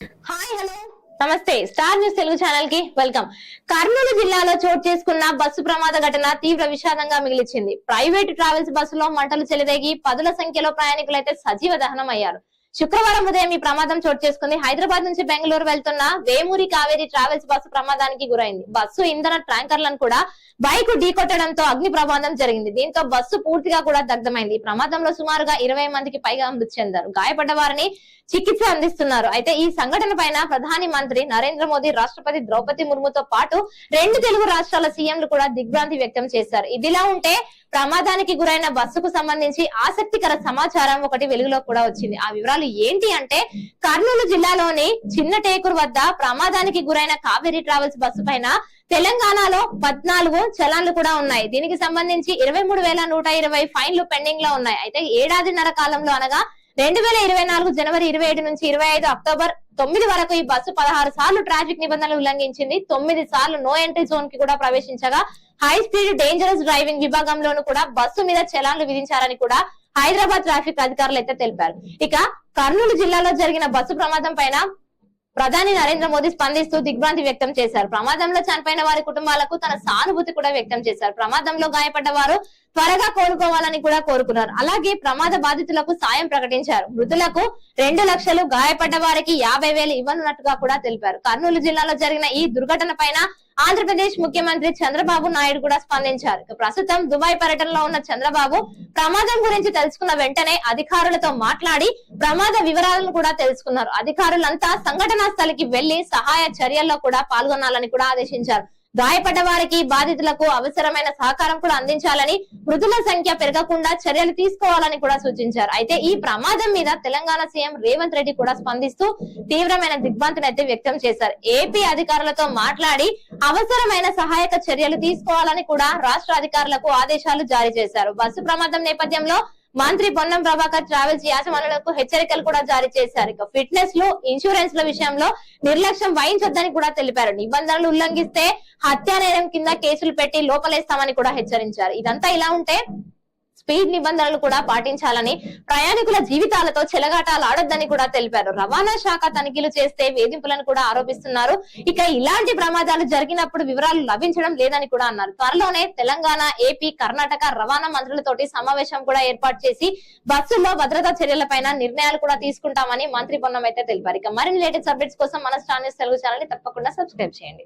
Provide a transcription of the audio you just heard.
Hi hello నమస్తే. Star News Telugu ఛానల్కి welcome. Kurnool జిల్లాలో చోటు చేసుకున్న బస్సు ప్రమాద ఘటన తీవ్ర విషాదంగా మిగిలిచింది. ప్రైవేట్ ట్రావెల్స్ బస్సులో మంటలు చెలరేగి పదుల సంఖ్యలో ప్రయాణికులైతే సజీవ దహనం అయ్యారు శుక్రవారం ఉదయం ఈ ప్రమాదం చోటు చేసుకుంది. హైదరాబాద్ నుంచి బెంగళూరు వెళ్తున్న వేమూరి కావేరి ట్రావెల్స్ బస్సు ప్రమాదానికి గురైంది. బస్సు ఇంధన ట్యాంకర్లను కూడా బైక్ ఢీకొట్టడంతో అగ్ని ప్రమాదం జరిగింది. దీంతో బస్సు పూర్తిగా కూడా దగ్ధమైంది. ఈ ప్రమాదంలో సుమారుగా ఇరవై మందికి పైగా మృతి చెందారు. గాయపడ్డ వారిని చికిత్స అందిస్తున్నారు. అయితే ఈ సంఘటన పైన ప్రధాని మంత్రి నరేంద్ర మోదీ రాష్ట్రపతి ద్రౌపది ముర్ముతో పాటు రెండు తెలుగు రాష్ట్రాల సీఎంలు కూడా దిగ్భ్రాంతి వ్యక్తం చేశారు. ఇదిలా ఉంటే ప్రమాదానికి గురైన బస్సుకు సంబంధించి ఆసక్తికర సమాచారం ఒకటి వెలుగులో కూడా వచ్చింది. ఆ వివరాలు ఏంటి అంటే కర్నూలు జిల్లాలోని చిన్న టేకూరు వద్ద ప్రమాదానికి గురైన కావేరీ ట్రావెల్స్ బస్సు పైన తెలంగాణలో పద్నాలుగు చలాన్లు కూడా ఉన్నాయి. దీనికి సంబంధించి ఇరవై మూడు వేల నూట ఇరవై ఫైన్లు పెండింగ్లో ఉన్నాయి. అయితే ఏడాదిన్నర కాలంలో అనగా రెండు వేల ఇరవై నాలుగు జనవరి ఇరవై ఏడు నుంచి ఇరవై ఐదు అక్టోబర్ తొమ్మిది వరకు ఈ బస్సు పదహారు సార్లు ట్రాఫిక్ నిబంధనలు ఉల్లంఘించింది. తొమ్మిది సార్లు నో ఎంట్రీ జోన్కి కూడా ప్రవేశించగా హై స్పీడ్ డేంజరస్ డ్రైవింగ్ విభాగంలోనూ కూడా బస్సు మీద చలాన్లు విధించారని కూడా హైదరాబాద్ ట్రాఫిక్ అధికారులు అయితే తెలిపారు. ఇక కర్నూలు జిల్లాలో జరిగిన బస్సు ప్రమాదం పైన ప్రధాని నరేంద్ర మోదీ స్పందిస్తూ దిగ్భ్రాంతి వ్యక్తం చేశారు. ప్రమాదంలో చనిపోయిన వారి కుటుంబాలకు తన సానుభూతి కూడా వ్యక్తం చేశారు. ప్రమాదంలో గాయపడ్డ వారు త్వరగా కోలుకోవాలని కూడా కోరుకున్నారు. అలాగే ప్రమాద బాధితులకు సాయం ప్రకటించారు. మృతులకు రెండు లక్షలు గాయపడ్డ వారికి యాభై వేలు ఇవ్వనున్నట్టుగా కూడా తెలిపారు. కర్నూలు జిల్లాలో జరిగిన ఈ దుర్ఘటన పైన ఆంధ్రప్రదేశ్ ముఖ్యమంత్రి చంద్రబాబు నాయుడు కూడా స్పందించారు. ప్రస్తుతం దుబాయ్ పర్యటనలో ఉన్న చంద్రబాబు ప్రమాదం గురించి తెలుసుకున్న వెంటనే అధికారులతో మాట్లాడి ప్రమాద వివరాలను కూడా తెలుసుకున్నారు. అధికారులంతా సంఘటనా స్థలికి వెళ్ళి సహాయ చర్యల్లో కూడా పాల్గొనాలని కూడా ఆదేశించారు. గాయపడ్డ వారికి బాధితులకు అవసరమైన సహకారం కూడా అందించాలని మృతుల సంఖ్య పెరగకుండా చర్యలు తీసుకోవాలని కూడా సూచించారు. అయితే ఈ ప్రమాదం మీద తెలంగాణ సీఎం రేవంత్ రెడ్డి కూడా స్పందిస్తూ తీవ్రమైన దిగ్భ్రాంతిని అయితే వ్యక్తం చేశారు. ఏపీ అధికారులతో మాట్లాడి అవసరమైన సహాయక చర్యలు తీసుకోవాలని కూడా రాష్ట్ర అధికారులకు ఆదేశాలు జారీ చేశారు. బస్సు ప్రమాదం నేపథ్యంలో మంత్రి పొన్నం ప్రభాకర్ ట్రావెల్స్ యాజమానులకు హెచ్చరికలు కూడా జారీ చేశారు. ఇక ఫిట్నెస్లో ఇన్సూరెన్స్ ల విషయంలో నిర్లక్ష్యం వహించొద్దని కూడా తెలిపారు. నిబంధనలు ఉల్లంఘిస్తే హత్యా నేరం కింద కేసులు పెట్టి లోపలేస్తామని కూడా హెచ్చరించారు. ఇదంతా ఇలా ఉంటే స్పీడ్ నిబంధనలు కూడా పాటించాలని ప్రయాణికుల జీవితాలతో చెలగాటాలు ఆడొద్దని కూడా తెలిపారు. రవాణా శాఖ తనిఖీలు చేస్తే వేధింపులను కూడా ఆరోపిస్తున్నారు. ఇక ఇలాంటి ప్రమాదాలు జరిగినప్పుడు వివరాలు లభించడం లేదని కూడా అన్నారు. త్వరలోనే తెలంగాణ ఏపీ కర్ణాటక రవాణా మంత్రులతోటి సమావేశం కూడా ఏర్పాటు చేసి బస్సుల్లో భద్రతా చర్యలపైన నిర్ణయాలు కూడా తీసుకుంటామని మంత్రి పొన్నం అయితే తెలిపారు. ఇక మరిన్ని లేటెస్ట్ అప్డేట్స్ కోసం మన స్టార్ తెలుగు ఛానల్ తప్పకుండా సబ్స్క్రైబ్ చేయండి.